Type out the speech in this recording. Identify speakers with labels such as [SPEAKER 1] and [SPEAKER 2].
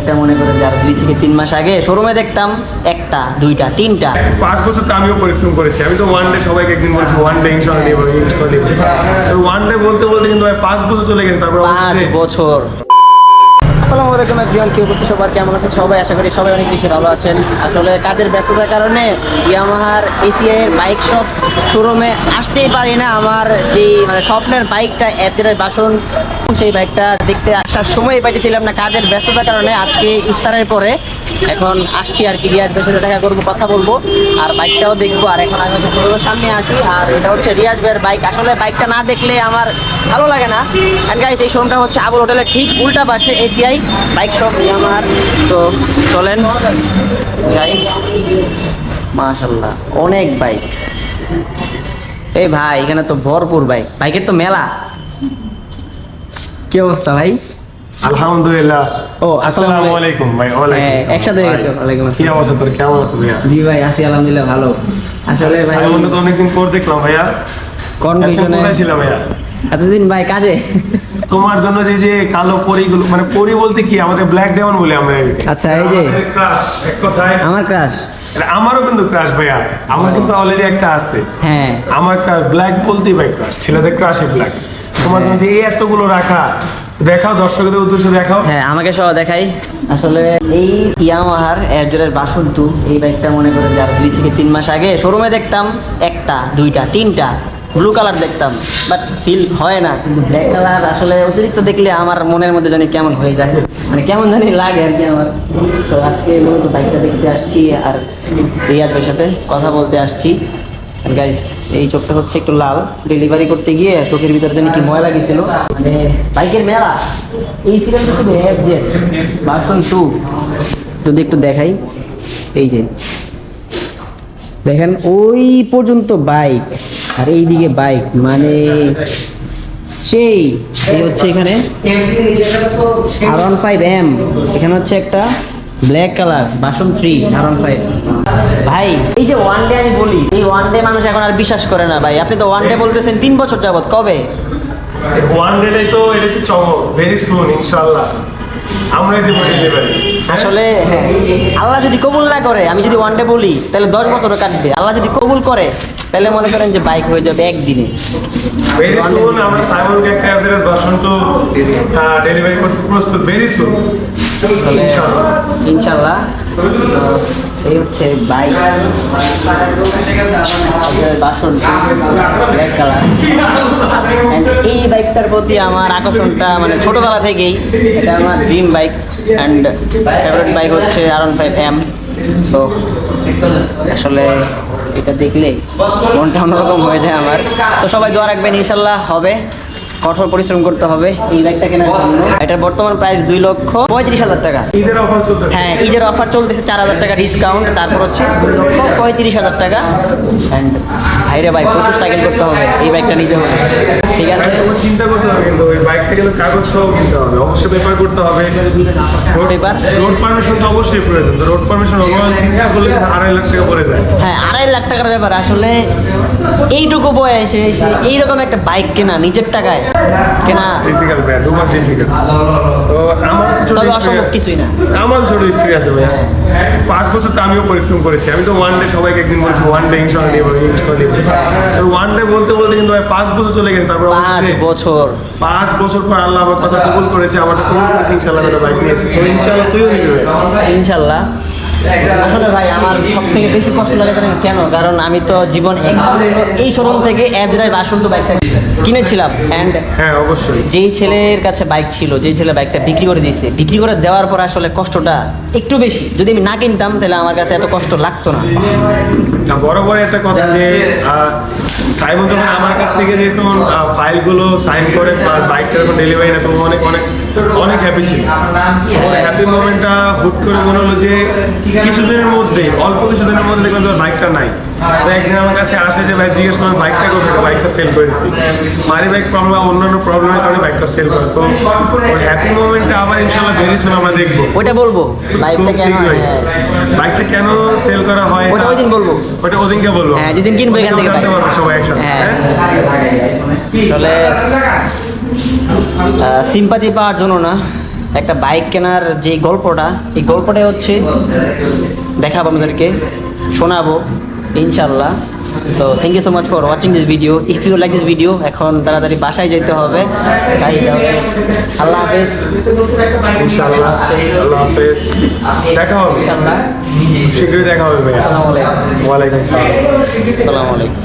[SPEAKER 1] বাইকটা মনে করে যে দুই থেকে তিন মাস আগে শোরুমে দেখতাম একটা দুইটা তিনটা।
[SPEAKER 2] পাঁচ বছর তো আমিও পরিশ্রম করেছি। আমি তো ওয়ান ডে সবাইকে একদিন বলছি ওয়ান ডে ইনশাল্লাহ নেব ইনশাল্লাহ ওয়ান ডে বলতে বলতে কিন্তু ভাই পাঁচ বছর চলে গেছে তারপর
[SPEAKER 1] পাঁচ বছর। আসসালামু আলাইকুম এভরিওয়ান কেউ করতে সবার কেমন আছেন? সবাই আশা করি সবাই অনেক বেশি ভালো আছেন। আসলে কাজের ব্যস্ততার কারণে ইয়ামাহার এসিআই বাইক শপ শোরুমে আসতেই পারি না। আমার যে মানে স্বপ্নের বাইকটা অ্যাপজেটের বাসন, সেই বাইকটা দেখতে আসার সময় পাইতেছিলাম না। কাজের ব্যস্ততার কারণে আজকে ইফতারের পরে এখন আসছি আর কি রিয়াজ ভাইয়ের সাথে দেখা করব, কথা বলব। আর বাইকটাও দেখব, আর এখন আমি সামনে আসি আর এটা হচ্ছে রিয়াজ ভাইয়ের বাইক। আসলে বাইকটা না দেখলে আমার ভালো লাগে না। অ্যান্ড গাইস এই শোরুমটা হচ্ছে আবুল হোটেলের ঠিক উল্টা পাশে এসিআই বাইক শপ আমার সো চলেন, যাই। মাশাল্লাহ অনেক বাইক। এই ভাই, এখানে তো ভরপুর বাইক। বাইকের তো মেলা। কি অবস্থা ভাই?
[SPEAKER 2] আলহামদুলিল্লাহ।
[SPEAKER 1] ও, আসসালামু
[SPEAKER 2] আসসালামু আলাইকুম। ভাই ওয়ালাইকুম
[SPEAKER 1] একসাথে গেছে,
[SPEAKER 2] ভাই,
[SPEAKER 1] ওয়ালাইকুম
[SPEAKER 2] কি অবস্থা তোর? কেমন আছো ভাইয়া?
[SPEAKER 1] জি ভাই আছি আলহামদুলিল্লাহ ভালো। আসলে ভাই
[SPEAKER 2] সাইমন তো অনেকদিন পর দেখলাম ভাইয়া।
[SPEAKER 1] কনফিউশনে
[SPEAKER 2] ছিলাম ভাইয়া?
[SPEAKER 1] এতদিন ভাই কাজে।
[SPEAKER 2] তোমার জন্য যে যে কালো পরিগুলো মানে পরি বলতে কি? আমাদের ব্ল্যাক বলে আমরা
[SPEAKER 1] আচ্ছা, এই যে।
[SPEAKER 2] crush, এক কথায়।
[SPEAKER 1] আমার ক্রাশ
[SPEAKER 2] আমারও কিন্তু ক্রাশ ভাইয়া। আমার কিন্তু অলরেডি একটা আছে।
[SPEAKER 1] হ্যাঁ।
[SPEAKER 2] আমার ব্ল্যাক বলতেই ভাই ক্রাশ ছেলেদের ক্রাশই ব্ল্যাক তোমার জন্য যে এতগুলো রাখা দেখাও, দর্শকদের উদ্দেশ্যে দেখাও।
[SPEAKER 1] হ্যাঁ আমাকে সহ দেখাই। আসলে এই ইয়ামাহার এয়ারজোরের বাসন টু এই বাইকটা মনে করে যে আর দুই থেকে তিন মাস আগে শোরুমে দেখতাম, একটা, দুইটা, তিনটা ব্লু কালার দেখতাম। বাট ফিল হয় না, কিন্তু ব্ল্যাক কালার আসলে অতিরিক্ত দেখলে আমার মনের মধ্যে জানি কেমন হয়ে যায়। মানে কেমন জানি লাগে আর কি আমার। তো আজকে মূলত বাইকটা দেখতে আসছি আর রিয়াজ ভাইয়ের সাথে কথা বলতে আসছি। গাইস এই চোখটা হচ্ছে একটু লাল। ডেলিভারি করতে গিয়ে চোখের ভিতরে জানি কি ময়লা গেছিল। মানে বাইকের মেলা। এই সিরিয়ালটা শুধু এফ জেড ভার্সন টু যদি একটু দেখাই এই যে। দেখেন ওই পর্যন্ত বাইক। আর এইদিকে বাইক মানে সেই এই হচ্ছে এখানে আর ওয়ান ফাইভ এম এখানে হচ্ছে একটা ব্ল্যাক কালার বাসন থ্রি ধারণ ফাইভ ভাই, এই যে ওয়ান ডে আমি বলি, এই ওয়ান ডে মানুষ এখন আর বিশ্বাস করে না, ভাই। আপনি তো ওয়ান ডে বলতেছেন তিন বছর যাবত কবে?
[SPEAKER 2] ওয়ান ডে তো এটা কি চমক? ভেরি সুন
[SPEAKER 1] আসলে হ্যাঁ, আল্লাহ যদি কবুল না করে আমি যদি ওয়ান ডে বলি তাহলে দশ বছর কাটবে। আল্লাহ যদি কবুল করে তাহলে মনে করেন যে বাইক হয়ে যাবে একদিনে।
[SPEAKER 2] ভেরি সুন আমরা সাইমনকে একটা অ্যাভারেজ ভার্সন টু ডেলিভারি করতে প্রস্তুত। ভেরি সুন
[SPEAKER 1] তাহলে
[SPEAKER 2] ইনশাআল্লাহ
[SPEAKER 1] ইনশাল্লাহ। এই হচ্ছে বাইক। বাসন ব্ল্যাক কালার এই বাইকটার প্রতি আমার আকর্ষণটা মানে ছোটবেলা থেকেই এটা আমার dream bike and favourite bike হচ্ছে R one five M so আসলে এটা দেখলে মনটা অন্যরকম হয়ে যায় আমার। তো সবাই দোয়া রাখবেন, ইনশাল্লাহ হবে। কঠোর পরিশ্রম করতে হবে। এই বাইকটা কেনার জন্য। এটার বর্তমান প্রাইস দুই লক্ষ পঁয়ত্রিশ হাজার টাকা।
[SPEAKER 2] ঈদের অফার চলতেছে।
[SPEAKER 1] হ্যাঁ ঈদের অফার চলতেছে চার হাজার টাকা ডিসকাউন্ট তারপর হচ্ছে দুই লক্ষ পঁয়ত্রিশ হাজার টাকা। অ্যান্ড ভাইরে ভাই প্রচুর স্ট্রাগল করতে হবে এই বাইকটা নিতে হবে। ঠিক আছে?
[SPEAKER 2] চিন্তা করতে হবে কিন্তু ওই বাইকটা কিন্তু কাগজ সহ কিনতে হবে। অবশ্যই পেপার করতে হবে।
[SPEAKER 1] রোড পেপার
[SPEAKER 2] রোড পারমিশন তো অবশ্যই প্রয়োজন। তো রোড পারমিশন ওভারঅল চিন্তা করলে আড়াই লাখ টাকা পড়ে যায়।
[SPEAKER 1] হ্যাঁ আড়াই লাখ টাকার ব্যাপার। আসলে এইটুকু বয়সে এসে এইরকম একটা বাইক কেনা নিজের টাকায় কেনা
[SPEAKER 2] ডিফিকাল্ট ভাইয়া দু মাস ডিফিকাল্ট তো আমার ছোট
[SPEAKER 1] তবে অসম্ভব কিছুই না।
[SPEAKER 2] আমার ছোট হিস্ট্রি আছে ভাইয়া। পাঁচ বছর তো আমিও পরিশ্রম করেছি। আমি তো ওয়ান ডে সবাইকে একদিন বলছি ওয়ান ডে ইনশাল্লাহ নেব ইনশাল্লাহ নেব ওয়ান ডে বলতে বলতে কিন্তু ভাই পাঁচ বছর চলে গেছে তারপর
[SPEAKER 1] পাঁচ বছর।
[SPEAKER 2] পাঁচ বছর পর আল্লাহ আমার কথা কবুল করেছে আমার কবুল করেছে ইনশাল্লাহ বাইক নিয়েছি তো ইনশাল্লাহ তুইও নিবি
[SPEAKER 1] ইনশাল্লাহ আসলে ভাই আমার সব থেকে বেশি কষ্ট লাগে জানেন কেন? কারণ আমি তো জীবন এই শোরুম থেকে অ্যাভরেজ বাসন্ত বাইকটা কিনেছিলাম। অ্যান্ড
[SPEAKER 2] হ্যাঁ অবশ্যই।
[SPEAKER 1] যেই ছেলের কাছে বাইক ছিল যেই ছেলে বাইকটা বিক্রি করে দিয়েছে বিক্রি করে দেওয়ার পর আসলে কষ্টটা একটু বেশি। যদি আমি না কিনতাম তাহলে আমার কাছে এত কষ্ট লাগতো না।
[SPEAKER 2] বড় বড় একটা কথা যে সাইমন যখন আমার কাছ থেকে যেরকম ফাইলগুলো সাইন করে প্লাস বাইকটা যখন ডেলিভারি না তখন অনেক অনেক অনেক হ্যাপি ছিল। ওই হ্যাপি মোমেন্টটা হুট করে মনে হলো যে কিছুদিনের মধ্যে অল্প কিছুদিনের মধ্যে দেখলাম তোর বাইকটা নাই। তো একদিন আমার কাছে আসে যে ভাই জিজ্ঞেস করে বাইকটা কোথায়? বাইকটা সেল করে দিছি মারি বাইক প্রবলেম অন্যান্য প্রবলেমের কারণে বাইকটা সেল করে। তো হ্যাপি মোমেন্টটা আবার ইনশাল্লাহ সুন আমরা দেখব।
[SPEAKER 1] ওইটা বলব বাইকটা কেন।
[SPEAKER 2] বাইকটা কেন সেল করা হয়?
[SPEAKER 1] ওটা ওই বলব।
[SPEAKER 2] ওটা ওদিনকে বলব।
[SPEAKER 1] হ্যাঁ যেদিন কিনবো এখান থেকে
[SPEAKER 2] জানতে পারব সবাই একসাথে
[SPEAKER 1] হ্যাঁ।
[SPEAKER 2] তাহলে
[SPEAKER 1] আসলে সিম্পাতি পাওয়ার জন্য না একটা বাইক কেনার যে গল্পটা এই গল্পটাই হচ্ছে দেখাবো আমাদেরকে শোনাবো ইনশাল্লাহ so thank you so much for watching this video if you like this video এখন তাড়াতাড়ি বাসায় যেতে হবে। তাই আল্লাহ হাফেজ।
[SPEAKER 2] ইনশাআল্লাহ। আল্লাহ হাফেজ। দেখা হবে। শীঘ্রই দেখা হবে
[SPEAKER 1] আসসালামু আলাইকুম।
[SPEAKER 2] আসসালাম।
[SPEAKER 1] আসসালামু আলাইকুম।